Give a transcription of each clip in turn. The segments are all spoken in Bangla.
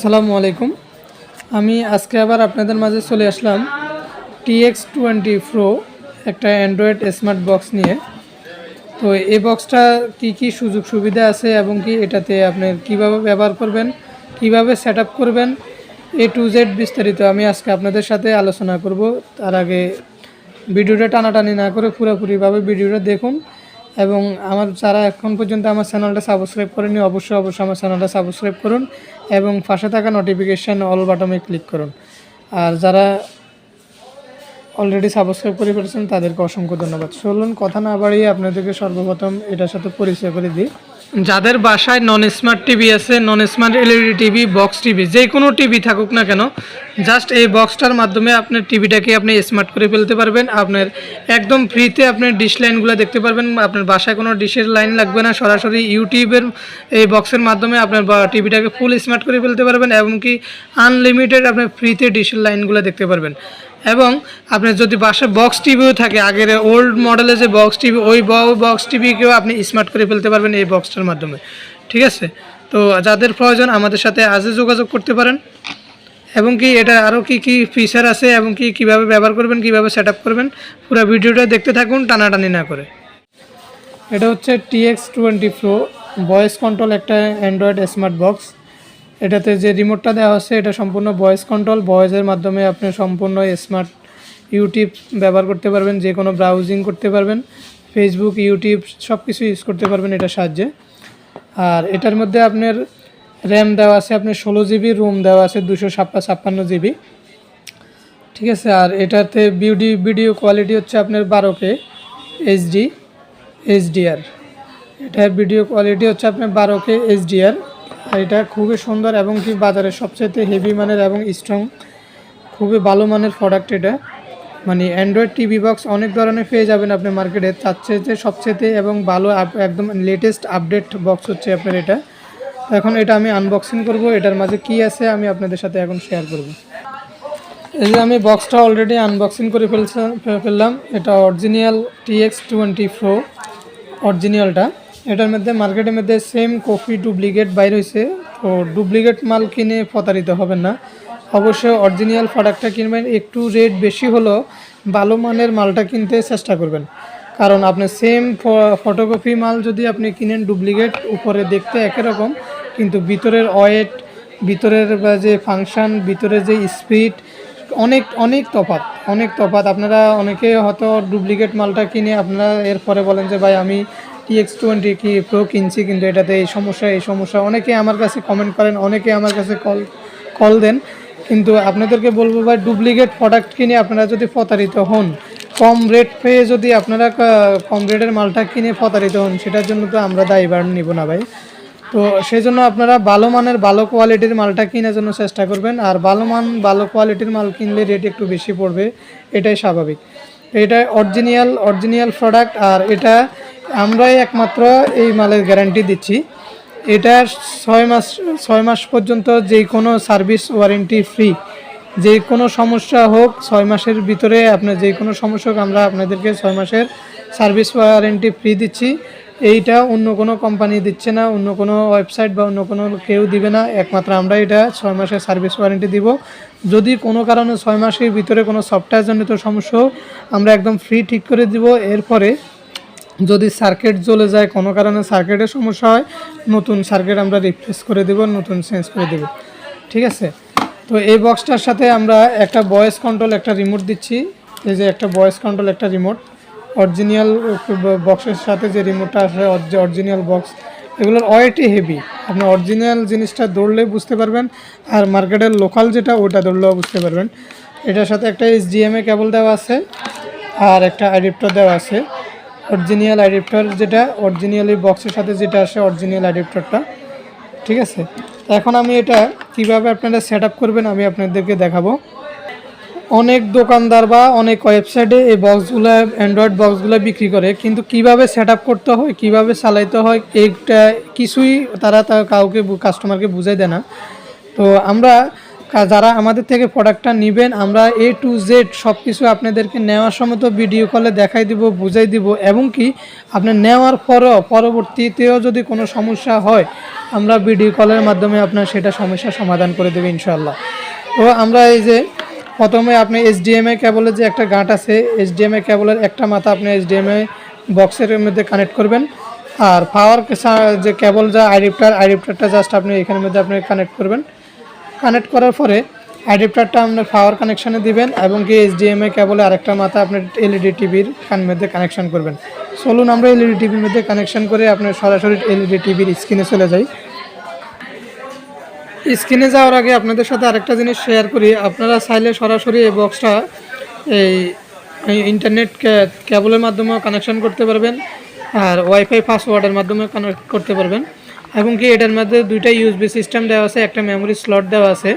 আসসালামু আলাইকুম। আমি আজকে আবার আপনাদের মাঝে চলে আসলাম টিএক্স টোয়েন্টি প্রো একটা অ্যান্ড্রয়েড স্মার্ট বক্স নিয়ে। তো এই বক্সটা কি কি সুযোগ সুবিধা আছে এবং কি এটাতে আপনি কীভাবে ব্যবহার করবেন, কীভাবে সেটআপ করবেন, এ টু জেড বিস্তারিত আমি আজকে আপনাদের সাথে আলোচনা করব। তার আগে ভিডিওটা টানাটানি না করে পুরোপুরিভাবে ভিডিওটা দেখুন। এবং আমার যারা এখন পর্যন্ত আমার চ্যানেলটা সাবস্ক্রাইব করেনি, অবশ্যই অবশ্যই আমার চ্যানেলটা সাবস্ক্রাইব করুন এবং পাশে থাকা নোটিফিকেশান অল বাটনে ক্লিক করুন। আর যারা অলরেডি সাবস্ক্রাইব করে ফেলেছেন, তাদেরকে অসংখ্য ধন্যবাদ। চলুন, কথা না বাড়িয়ে আপনাদেরকে সর্বপ্রথম এটার সাথে পরিচয় করে দিই। যাদের বাসায় নন স্মার্ট টিভি আছে non smart LED TV box TV যে কোনো টিভি থাকুক না কেন জাস্ট এই বক্সটার মাধ্যমে আপনার টিভিটাকে আপনি স্মার্ট করে ফেলতে পারবেন। আপনার একদম ফ্রিতে আপনার ডিশ লাইনগুলো দেখতে পারবেন। আপনার বাসায় কোনো ডিশের লাইন লাগবে না। সরাসরি ইউটিউবের এই বক্সের মাধ্যমে আপনার টিভিটাকে ফুল স্মার্ট করে ফেলতে পারবেন এবং কি আনলিমিটেড আপনার ফ্রিতে ডিশের লাইনগুলো দেখতে পারবেন। এবং আপনার যদি বাসায় বক্স টিভিও থাকে, আগের ওল্ড মডেলের যে বক্স টিভি ওই বক্স টিভিকেও আপনি স্মার্ট করে ফেলতে পারবেন এই বক্সটার মাধ্যমে। ঠিক আছে? তো যাদের প্রয়োজন আমাদের সাথে আজই যোগাযোগ করতে পারেন। এবং কি এটা আরও কি কি ফিচার আছে এবং কি, কীভাবে ব্যবহার করবেন, কীভাবে সেট করবেন, পুরো ভিডিওটা দেখতে থাকুন, টানাটানি না করে। এটা হচ্ছে TX twenty pro voice control একটা অ্যান্ড্রয়েড স্মার্ট বক্স এটাতে যে রিমোটটা দেওয়া হচ্ছে এটা সম্পূর্ণ ভয়েস কন্ট্রোল ভয়েসের মাধ্যমে আপনি সম্পূর্ণ স্মার্ট ইউটিউব ব্যবহার করতে পারবেন, যে কোনো ব্রাউজিং করতে পারবেন ফেসবুক ইউটিউব সব কিছু ইউজ করতে পারবেন এটার সাহায্যে। আর এটার মধ্যে আপনার র্যাম দেওয়া আছে, আপনার ষোলো জিবি রোম দেওয়া আছে দুশো ছাপ্পা ছাপ্পান্ন জিবি ঠিক আছে? আর এটাতে বিউডি ভিডিও কোয়ালিটি হচ্ছে আপনার বারো কে এইচডি এইচডিআর এটার ভিডিও কোয়ালিটি হচ্ছে আপনার বারো কে এইচডিআর আর এটা খুবই সুন্দর এবং কি বাজারে সবচেয়ে হেভি মানের এবং স্ট্রং খুবই ভালো মানের প্রোডাক্ট এটা। মানে অ্যান্ড্রয়েড টিভি বক্স অনেক ধরনের পেয়ে যাবেন আপনি মার্কেটে তার চেয়ে সবচেয়ে এবং ভালো একদম লেটেস্ট আপডেট বক্স হচ্ছে আপনার এটা। এখন এটা আমি আনবক্সিং করব, এটার মাঝে কি আছে আমি আপনাদের সাথে এখন শেয়ার করব। এই যে আমি বক্সটা অলরেডি আনবক্সিং করে ফেলছে, ফেললাম, এটা অরিজিনাল টিএক্স টোয়েন্টি প্রো অরিজিনালটা এটার মধ্যে মার্কেটের মধ্যে সেম কপি ডুপ্লিকেট বাইর হয়েছে তো ডুপ্লিকেট মাল কিনে প্রতারিত হবেন না। অবশ্যই অরিজিনাল প্রোডাক্টটা কিনবেন। একটু রেট বেশি হলেও ভালো মানের মালটা কিনতে চেষ্টা করবেন। কারণ আপনি সেম ফটোকপি মাল যদি আপনি কিনেন ডুপ্লিকেট উপরে দেখতে একই রকম, কিন্তু ভিতরের ওয়েট ভিতরের যে ফাংশন ভিতরের যে স্পিড অনেক অনেক তফাৎ, অনেক তফাত আপনারা অনেকে হয়তো ডুপ্লিকেট মালটা কিনে আপনারা এরপরে বলেন যে, ভাই, আমি টিএক্স টোয়েন্টি কি প্রো কিনছি, কিন্তু এটাতে এই সমস্যা এই সমস্যা। অনেকে আমার কাছে কমেন্ট করেন, অনেকে আমার কাছে কল কল দেন। কিন্তু আপনাদেরকে বলব ভাই ডুপ্লিকেট প্রোডাক্ট কিনে আপনারা যদি প্রতারিত হন, কম রেট পেয়ে যদি আপনারা কম রেটের মালটা কিনে প্রতারিত হন, সেটার জন্য তো আমরা দায়ীবার নিব না ভাই। তো সেই জন্য আপনারা ভালো মানের, ভালো কোয়ালিটির মালটা কেনার জন্য চেষ্টা করবেন, আর ভালো মান, ভালো কোয়ালিটির মাল কিনলে রেট একটু বেশি পড়বে, এটাই স্বাভাবিক। এটা অরিজিনাল অরিজিনাল প্রোডাক্ট আর এটা আমরাই একমাত্র এই মালের গ্যারান্টি দিচ্ছি। এটা ছয় মাস ছয় মাস পর্যন্ত যে কোনো সার্ভিস ওয়ারেন্টি ফ্রি যে কোনো সমস্যা হোক, ছয় মাসের ভিতরে আপনার যে কোনো সমস্যা হোক, আমরা আপনাদেরকে ছয় মাসের সার্ভিস ওয়ারেন্টি ফ্রি দিচ্ছি। এইটা অন্য কোনো কোম্পানি দিচ্ছে না, অন্য কোনো ওয়েবসাইট বা অন্য কোনো কেউ দিবে না। একমাত্র আমরা এটা ছয় মাসের সার্ভিস ওয়ারেন্টি দিব। যদি কোনো কারণে ছয় মাসের ভিতরে কোনো সফটওয়্যার জনিত সমস্যা আমরা একদম ফ্রি ঠিক করে দিব। এরপরে যদি সার্কিট জ্বলে যায়, কোনো কারণে সার্কিটের সমস্যা হয়, নতুন সার্কিট আমরা রিপ্লেস করে দেব, নতুন চেঞ্জ করে দেব। ঠিক আছে? তো এই বক্সটার সাথে আমরা একটা ভয়েস কন্ট্রোল একটা রিমোট দিচ্ছি। এই যে একটা ভয়েস কন্ট্রোল একটা রিমোট অরিজিনাল বক্সের সাথে যে রিমোটটা আসে অরিজিনাল বক্স এগুলোর ওয়েটই হেভি আপনি অরিজিনাল জিনিসটা দৌড়লে বুঝতে পারবেন, আর মার্কেটের লোকাল যেটা ওটা দৌড়লেও বুঝতে পারবেন। এটার সাথে একটা এইচডিএমএ কেবল দেওয়া আছে, আর একটা অ্যাডিপ্টর দেওয়া আছে। অরিজিনাল অ্যাডিপ্টর যেটা অরিজিনালি বক্সের সাথে যেটা আসে অরিজিনাল অ্যাডিপ্টরটা ঠিক আছে? এখন আমি এটা কীভাবে আপনারা সেট করবেন আমি আপনাদেরকে দেখাবো। অনেক দোকানদার বা অনেক ওয়েবসাইটে এই বক্সগুলো অ্যান্ড্রয়েড বক্সগুলো বিক্রি করে, কিন্তু কীভাবে সেট করতে হয়, কীভাবে চালাইতে হয়, এইটা কিছুই তারা কাউকে কাস্টমারকে বুঝাই দেয় না। তো আমরা যারা আমাদের থেকে প্রোডাক্টটা নেবেন, আমরা এ টু জেড সব কিছু আপনাদেরকে নেওয়ার সময় তো ভিডিও কলে দেখাই দিব, বুঝাই দিব। এবং কি আপনি নেওয়ার পরও, পরবর্তীতেও যদি কোনো সমস্যা হয়, আমরা ভিডিও কলের মাধ্যমে আপনার সেটা সমস্যার সমাধান করে দেবে ইনশাল্লাহ তো আমরা এই যে, প্রথমে আপনি এইচডিএমআই কেবলের যে একটা গাঁট আছে এইচডিএমআই কেবলের একটা মাথা আপনি এইচডিএমআই বক্সের মধ্যে কানেক্ট করবেন। আর পাওয়ার যে কেবল যা আইডিপ্টার আইডিপ্টারটা জাস্ট আপনি এখানের মধ্যে আপনি কানেক্ট করবেন। কানেক্ট করার পরে অ্যাডাপ্টারটা আপনার পাওয়ার কানেকশানে দিবেন এবং কি এইচডিএমআই কেবলে আরেকটা মাথা আপনার এলইডি টিভির কান মধ্যে কানেকশন করবেন। চলুন আমরা এলইডি টিভির মধ্যে কানেকশন করে আপনার সরাসরি এলইডি টিভির স্ক্রিনে চলে যাই। স্ক্রিনে যাওয়ার আগে আপনাদের সাথে আরেকটা জিনিস শেয়ার করি। আপনারা চাইলে সরাসরি এই বক্সটা এই ইন্টারনেট কেবলের মাধ্যমেও কানেকশন করতে পারবেন আর ওয়াইফাই পাসওয়ার্ডের মাধ্যমে কানেক্ট করতে পারবেন। এবং কি এটার মধ্যে দুইটা ইউএসবি সিস্টেম দেওয়া আছে, একটা মেমোরি স্লট দেওয়া আছে।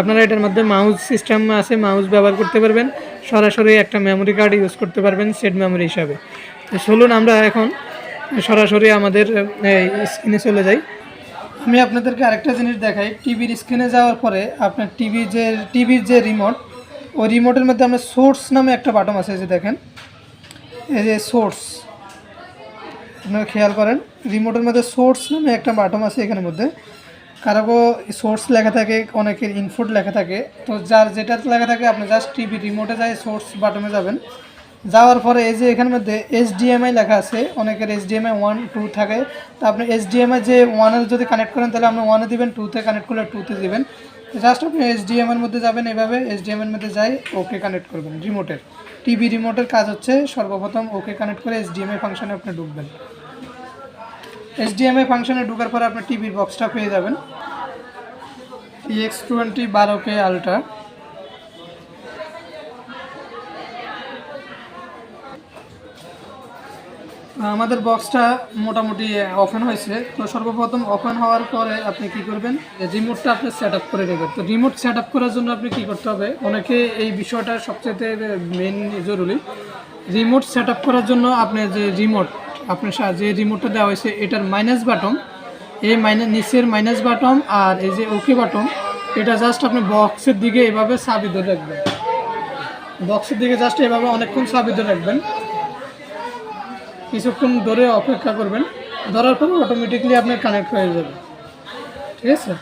আপনারা এটার মধ্যে মাউস সিস্টেম আছে মাউস ব্যবহার করতে পারবেন। সরাসরি একটা মেমোরি কার্ড ইউজ করতে পারবেন সেট মেমোরি হিসাবে। তো চলুন আমরা এখন সরাসরি আমাদের স্ক্রিনে চলে যাই। আমি আপনাদেরকে আরেকটা জিনিস দেখাই। টিভির স্ক্রিনে যাওয়ার পরে আপনার টিভি যে টিভির যে রিমোট ওই রিমোটের মধ্যে আপনার সোর্স নামে একটা বাটন আছে যে দেখেন। এই যে সোর্স আপনারা খেয়াল করেন রিমোটের মধ্যে সোর্স নামে একটা বাটন আছে এখানের মধ্যে। কারও সোর্স লেখা থাকে, অনেকের ইনপুট লেখা থাকে। তো যার যেটা লেখা থাকে, আপনি জাস্ট টিভি রিমোটে যায় সোর্স বাটনে যাবেন। যাওয়ার পরে এই যে এখানের মধ্যে এইচডিএমআই লেখা আছে, অনেকের এইচডিএমআই ওয়ান টু থাকে। তো আপনি এইচডিএমআই যে ওয়ানে যদি কানেক্ট করেন, তাহলে আপনি ওয়ানে দিবেন টুতে কানেক্ট করলে টুতে দিবেন। জাস্ট আপনি এইচডিএমআইয়ের মধ্যে যাবেন, এভাবে এইচডিএমআইয়ের মধ্যে যাই ওকে কানেক্ট করবেন রিমোটের টিভি রিমোটের কাজ হচ্ছে সর্বপ্রথম ওকে কানেক্ট করে এইচডিএমআই ফাংশনে আপনি ঢুকবেন। এইচডিএমআই ফাংশনে ঢুকার পরে আপনার টিভির বক্সটা পেয়ে যাবেন। ইএক্স টোয়েন্টি বারো কে আলট্রা আমাদের বক্সটা মোটামুটি ওপেন হয়েছে। তো সর্বপ্রথম ওপেন হওয়ার পরে আপনি কি করবেন? রিমোটটা আপনি সেট আপ করে দেবেন তো রিমোট সেট আপ করার জন্য আপনি কি করতে হবে? অনেকে এই বিষয়টা সবচেয়ে মেন জরুরি। রিমোট সেট আপ করার জন্য আপনি যে রিমোট আপনার যে রিমোটটা দেওয়া হয়েছে, এটার মাইনাস বাটন এই মাইনাস নিচের মাইনাস বাটন আর এই যে ওকে বাটন এটা জাস্ট আপনি বক্সের দিকে এভাবে ধরে রাখবেন। বক্সের দিকে জাস্ট এভাবে অনেকক্ষণ ধরে রাখবেন। কিছুক্ষণ ধরে অপেক্ষা করবেন। ধরার পর অটোমেটিকলি আপনার কানেক্ট হয়ে যাবে। ঠিক আছে?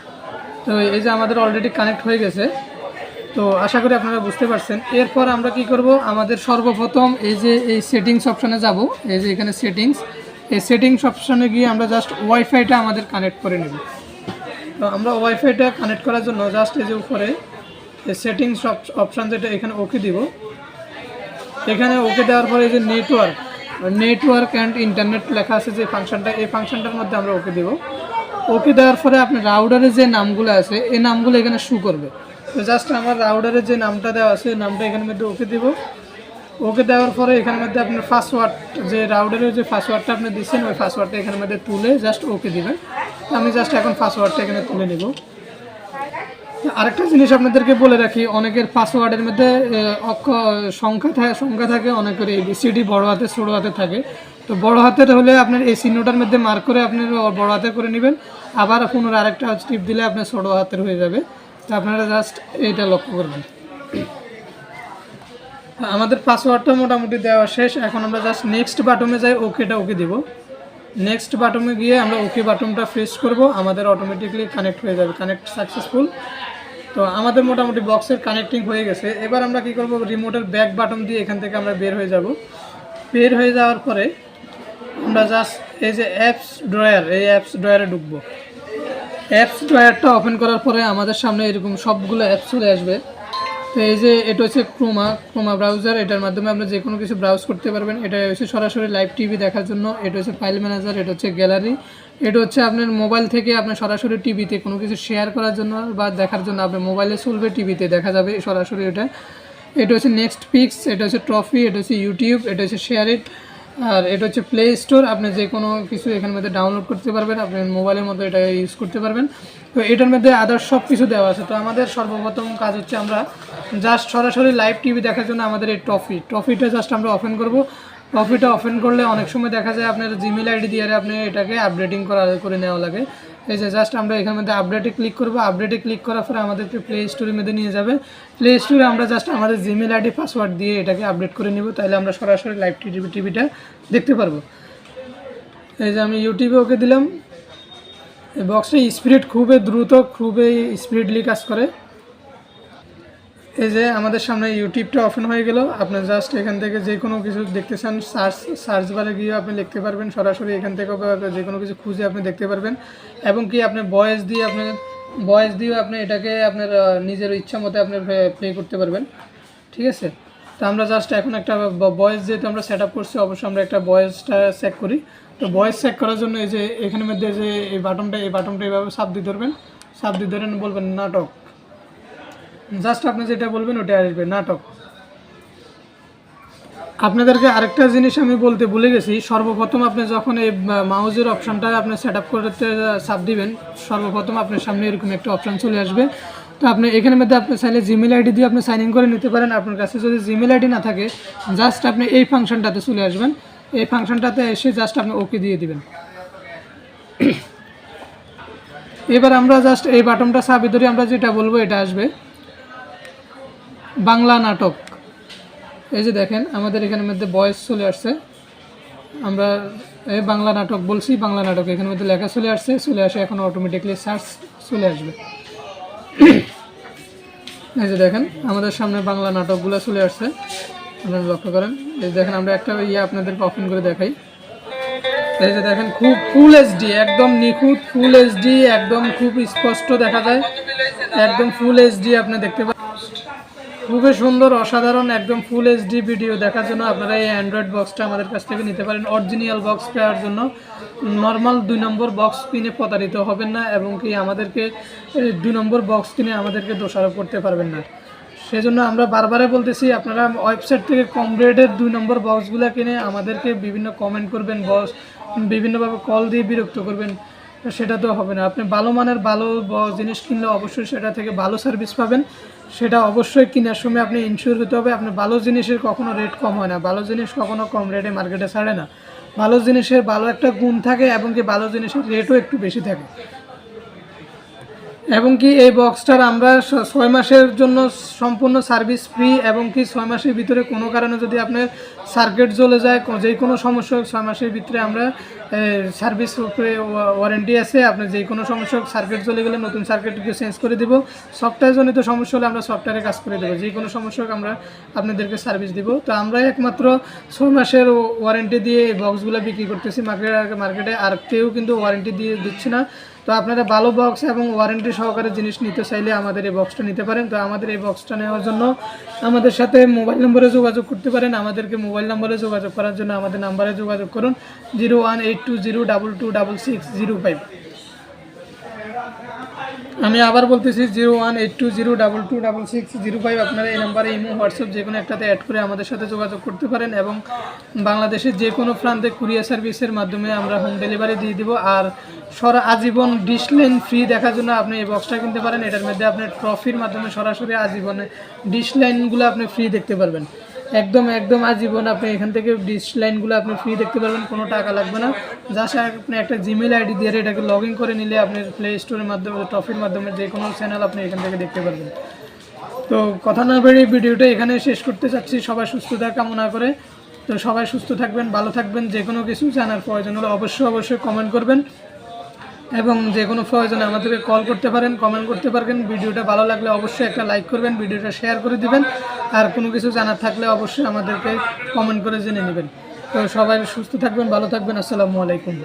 তো এই যে আমাদের অলরেডি কানেক্ট হয়ে গেছে। তো আশা করি আপনারা বুঝতে পারছেন। এরপর আমরা কি করব? আমাদের সর্বপ্রথম এই যে এই সেটিংস অপশানে যাব। এই যে এখানে সেটিংস এই সেটিংস অপশানে গিয়ে আমরা জাস্ট ওয়াইফাইটা আমাদের কানেক্ট করে নেব। তো আমরা ওয়াইফাইটা কানেক্ট করার জন্য জাস্ট এই যে উপরে সেটিংস অপশান যেটা, এখানে ওকে দিব। এখানে ওকে দেওয়ার পরে এই যে নেটওয়ার্ক নেটওয়ার্ক অ্যান্ড ইন্টারনেট লেখা আছে যে ফাংশনটা এই ফাংশনটার মধ্যে আমরা ওকে দেব। ওকে দেওয়ার পরে আপনি রাউডারের যে নামগুলো আছে, এই নামগুলো এখানে শু করবে। তো জাস্ট আমার রাউডারের যে নামটা দেওয়া আছে নামটা এখানের মধ্যে ওকে দিব। ওকে দেওয়ার পরে এখানের মধ্যে আপনার পাসওয়ার্ড যে রাউডারের যে পাসওয়ার্ডটা আপনি দিচ্ছেন, ওই পাসওয়ার্ডটা এখানের মধ্যে তুলে জাস্ট ওকে দিবেন। আমি জাস্ট এখন পাসওয়ার্ডটা এখানে তুলে নেব। আরেকটা জিনিস আপনাদেরকে বলে রাখি, অনেকের পাসওয়ার্ডের মধ্যে সংখ্যা থাকে সংখ্যা থাকে অনেকের এবিসিডি বড় হাতে, ছোটো হাতে থাকে। তো বড় হাতের হলে আপনার এই চিহ্নটার মধ্যে মার্ক করে আপনি বড় হাতে করে নেবেন। আবার পুনরায় আরেকটা টিপ দিলে আপনার ছোটো হাতের হয়ে যাবে। তো আপনারা জাস্ট এইটা লক্ষ্য করবেন। আমাদের পাসওয়ার্ডটা মোটামুটি দেওয়া শেষ। এখন আমরা জাস্ট নেক্সট বাটনে যাই ওকেটা ওকে দিব। নেক্সট বাটনে গিয়ে আমরা ওকে বাটনটা প্রেস করব। আমাদের অটোমেটিকলি কানেক্ট হয়ে যাবে কানেক্ট সাকসেসফুল তো আমাদের মোটামুটি বক্সের কানেক্টিং হয়ে গেছে। এবার আমরা কি করব? রিমোটের ব্যাক বাটন দিয়ে এখান থেকে আমরা বের হয়ে যাব। বের হয়ে যাওয়ার পরে আমরা জাস্ট এই যে অ্যাপস ড্রয়ার এই অ্যাপস ড্রয়ারে ঢুকবো। অ্যাপস ড্রয়ারটা ওপেন করার পরে আমাদের সামনে এরকম সবগুলো অ্যাপস চলে আসবে। তো এই যে এটা হচ্ছে ক্রোমা ক্রোমা ব্রাউজার এটার মাধ্যমে আপনি যে কোনো কিছু ব্রাউজ করতে পারবেন। এটা হচ্ছে সরাসরি লাইভ টিভি দেখার জন্য, এটা হচ্ছে ফাইল ম্যানেজার এটা হচ্ছে গ্যালারি এটা হচ্ছে আপনার মোবাইল থেকে আপনার সরাসরি টিভিতে কোনো কিছু শেয়ার করার জন্য বা দেখার জন্য আপনার মোবাইলে চলবে টিভিতে দেখা যাবে সরাসরি এটা। এটা হচ্ছে নেক্সট পিক্স এটা হচ্ছে ট্রফি এটা হচ্ছে ইউটিউব এটা হচ্ছে শেয়ার ইট আর এটা হচ্ছে প্লে স্টোর আপনি যে কোনো কিছু এখানের মধ্যে ডাউনলোড করতে পারবেন, আপনি মোবাইলের মধ্যে এটা ইউজ করতে পারবেন। তো এটার মধ্যে আদার্স সব কিছু দেওয়া আছে। তো আমাদের সর্বপ্রথম কাজ হচ্ছে আমরা জাস্ট সরাসরি লাইভ টিভি দেখার জন্য আমাদের এই ট্রফি ট্রফিটা জাস্ট আমরা ওপেন করব। ট্রফিটা অফেন করলে অনেক সময় দেখা যায় আপনার জিমেল আইডি দিয়ে আপনি এটাকে আপডেটিং করা, করে নেওয়া লাগে। এই যে জাস্ট আমরা এখানের মধ্যে আপডেটে ক্লিক করব। আপডেটে ক্লিক করার পরে আমাদেরকে প্লে স্টোরের মধ্যে নিয়ে যাবে। প্লে স্টোরে আমরা জাস্ট আমাদের জিমেল আইডি পাসওয়ার্ড দিয়ে এটাকে আপডেট করে নিব। তাহলে আমরা সরাসরি লাইভ টিভি টিভিটা দেখতে পারব। এই যে আমি ইউটিউবে ওকে দিলাম। এই বক্সটা স্পিড খুবই দ্রুত, খুবই স্পিডলি কাজ করে। এই যে আমাদের সামনে ইউটিউবটা ওপেন হয়ে গেল। আপনি জাস্ট এখান থেকে যে কোনো কিছু দেখতে চান সার্চ সার্চ বারে গিয়ে আপনি লিখতে পারবেন। সরাসরি এখান থেকে যে কোনো কিছু খুঁজে আপনি দেখতে পারবেন। এবং কি আপনি ভয়েস দিয়ে আপনি ভয়েস দিয়েও আপনি এটাকে আপনার নিজের ইচ্ছা মতো আপনি প্লে করতে পারবেন। ঠিক আছে? তো আমরা জাস্ট এখন একটা ভয়েস যেহেতু আমরা সেট আপ করছি, অবশ্যই আমরা একটা ভয়েসটা চেক করি। তো ভয়েস চেক করার জন্য এই যে এখানের মধ্যে যে এই বাটনটা এই বাটনটা এইভাবে সাপ দিয়ে ধরবেন। সাপ দিয়ে ধরেন বলবেন, নাটক। জাস্ট আপনি যেটা বলবেন ওটা আসবে, নাটক। আপনাদেরকে আরেকটা জিনিস আমি বলতে ভুলে গেছি, সর্বপ্রথম আপনি যখন এই মাউজের অপশনটা আপনি সেট আপ করতে সাপ দিবেন, সর্বপ্রথম আপনার সামনে এরকম একটা অপশন চলে আসবে। তো আপনি এখানের মধ্যে আপনি চাইলে জিমেল আইডি দিয়ে আপনি সাইন ইন করে নিতে পারেন। আপনার কাছে যদি জিমেল আইডি না থাকে, জাস্ট আপনি এই ফাংশনটাতে চলে আসবেন। এই ফাংশনটাতে এসে জাস্ট আপনি ওকে দিয়ে দিবেন। এবার আমরা জাস্ট এই বাটনটা চাপি ধরে আমরা যেটা বলব, এটা আসবে। বাংলা নাটক। এই যে দেখেন, আমাদের এখানের মধ্যে বয়স চলে আসছে। আমরা এই বাংলা নাটক বলছি, বাংলা নাটক এখানের মধ্যে লেখা চলে আসছে, চলে আসে এখন অটোমেটিকলি সার্চ চলে আসবে। এই যে দেখেন, আমাদের সামনে বাংলা নাটকগুলো চলে আসছে। আপনারা লক্ষ্য করেন, এই যে দেখেন, আমরা একটা ইয়ে আপনাদেরকে ওপেন করে দেখাই। এই যে দেখেন, খুব ফুল এইচডি একদম নিখুঁত ফুল এইচডি একদম খুব স্পষ্ট দেখা যায়। একদম ফুল এইচডি আপনি দেখতে পাচ্ছেন। খুবই সুন্দর, অসাধারণ, একদম ফুল এইচডি ভিডিও দেখার জন্য আপনারা এই অ্যান্ড্রয়েড বক্সটা আমাদের কাছ থেকে নিতে পারেন। অরিজিনাল বক্স পাওয়ার জন্য নর্মাল দুই নম্বর বক্স কিনে প্রতারিত হবেন না এবং কি আমাদেরকে দুই নম্বর বক্স কিনে আমাদেরকে দোষারোপ করতে পারবেন না। সেজন্য আমরা বারবারে বলতেছি, আপনারা ওয়েবসাইট থেকে কম রেটের দুই নম্বর বক্সগুলো কিনে আমাদেরকে বিভিন্ন কমেন্ট করবেন বক্স বিভিন্নভাবে কল দিয়ে বিরক্ত করবেন, সেটা তো হবে না। আপনি ভালো মানের ভালো জিনিস কিনলে অবশ্যই সেটা থেকে ভালো সার্ভিস পাবেন। সেটা অবশ্যই কেনার সময় আপনি ইনশিওর হতে হবে। আপনার ভালো জিনিসের কখনো রেট কম হয় না। ভালো জিনিস কখনো কম রেটে মার্কেটে ছাড়ে না। ভালো জিনিসের ভালো একটা গুণ থাকে এবং কি ভালো জিনিসের রেটও একটু বেশি থাকে। এবং কি এই বক্সটার আমরা ছয় মাসের জন্য সম্পূর্ণ সার্ভিস ফ্রি এবং কি ছয় মাসের ভিতরে কোনো কারণে যদি আপনার সার্কিট জ্বলে যায় যে কোনো সমস্যা ছয় মাসের ভিতরে আমরা সার্ভিস ওয়ারেন্টি আছে। আপনার যে কোনো সমস্যা হোক সার্কিট জ্বলে গেলে নতুন সার্কিটকে চেঞ্জ করে দিব। সফটওয়্যার জনিত সমস্যা হলে আমরা সফটওয়্যারে কাজ করে দেবো। যে কোনো সমস্যা হোক আমরা আপনাদেরকে সার্ভিস দিব। তো আমরা একমাত্র ছয় মাসের ওয়ারেন্টি দিয়ে এই বক্সগুলো বিক্রি করতেছি। মার্কেটে মার্কেটে আর কেউ কিন্তু ওয়ারেন্টি দিয়ে দিচ্ছে না। তো আপনারা ভালো বক্স এবং ওয়ারেন্টি সহকারে জিনিস নিতে চাইলে আমাদের এই বক্সটা নিতে পারেন। তো আমাদের এই বক্সটা নেওয়ার জন্য আমাদের সাথে মোবাইল নম্বরে যোগাযোগ করতে পারেন। আমাদেরকে মোবাইল নম্বরে যোগাযোগ করার জন্য আমাদের নাম্বারে যোগাযোগ করুন। Zero one eight two zero double two double six zero five আমি আবার বলতেছি zero one eight two zero double two double six zero five আপনারা এই নাম্বারে ইমো, হোয়াটসঅ্যাপ যে কোনো একটাতে অ্যাড করে আমাদের সাথে যোগাযোগ করতে পারেন এবং বাংলাদেশের যে কোনো প্রান্তে কুরিয়ার সার্ভিসের মাধ্যমে আমরা হোম ডেলিভারি দিয়ে দিব। আর সর আজীবন ডিসলাইন ফ্রি দেখার জন্য আপনি এই বক্সটা কিনতে পারেন। এটার মধ্যে আপনি ট্রফির মাধ্যমে সরাসরি আজীবনে ডিসলাইনগুলো আপনি ফ্রি দেখতে পারবেন। একদম একদম আজীবন আপনি এখান থেকে ডিশ লাইনগুলো আপনি ফ্রি দেখতে পারবেন, কোনো টাকা লাগবে না। জাস্ট আপনি একটা জিমেল আইডি দিয়ে এটাকে লগ ইন করে নিলে আপনি প্লে স্টোরের মাধ্যমে ট্রফির মাধ্যমে যে কোনো চ্যানেল আপনি এখান থেকে দেখতে পারবেন। তো কথা না বেরিয়ে ভিডিওটা এখানে শেষ করতে চাচ্ছি। সবাই সুস্থতা কামনা করে। তো সবাই সুস্থ থাকবেন, ভালো থাকবেন যে কোনো কিছু জানার প্রয়োজন হলে অবশ্যই অবশ্যই কমেন্ট করবেন। এবং যে কোনো প্রয়োজনে আমাদেরকে কল করতে পারেন কমেন্ট করতে পারেন ভিডিওটা ভালো লাগলে অবশ্যই একটা লাইক করবেন, ভিডিওটা শেয়ার করে দিবেন। আর কোনো কিছু জানার থাকলে অবশ্যই আমাদেরকে কমেন্ট করে জেনে নেবেন। তো সবাই সুস্থ থাকবেন, ভালো থাকবেন। আসসালামু আলাইকুম।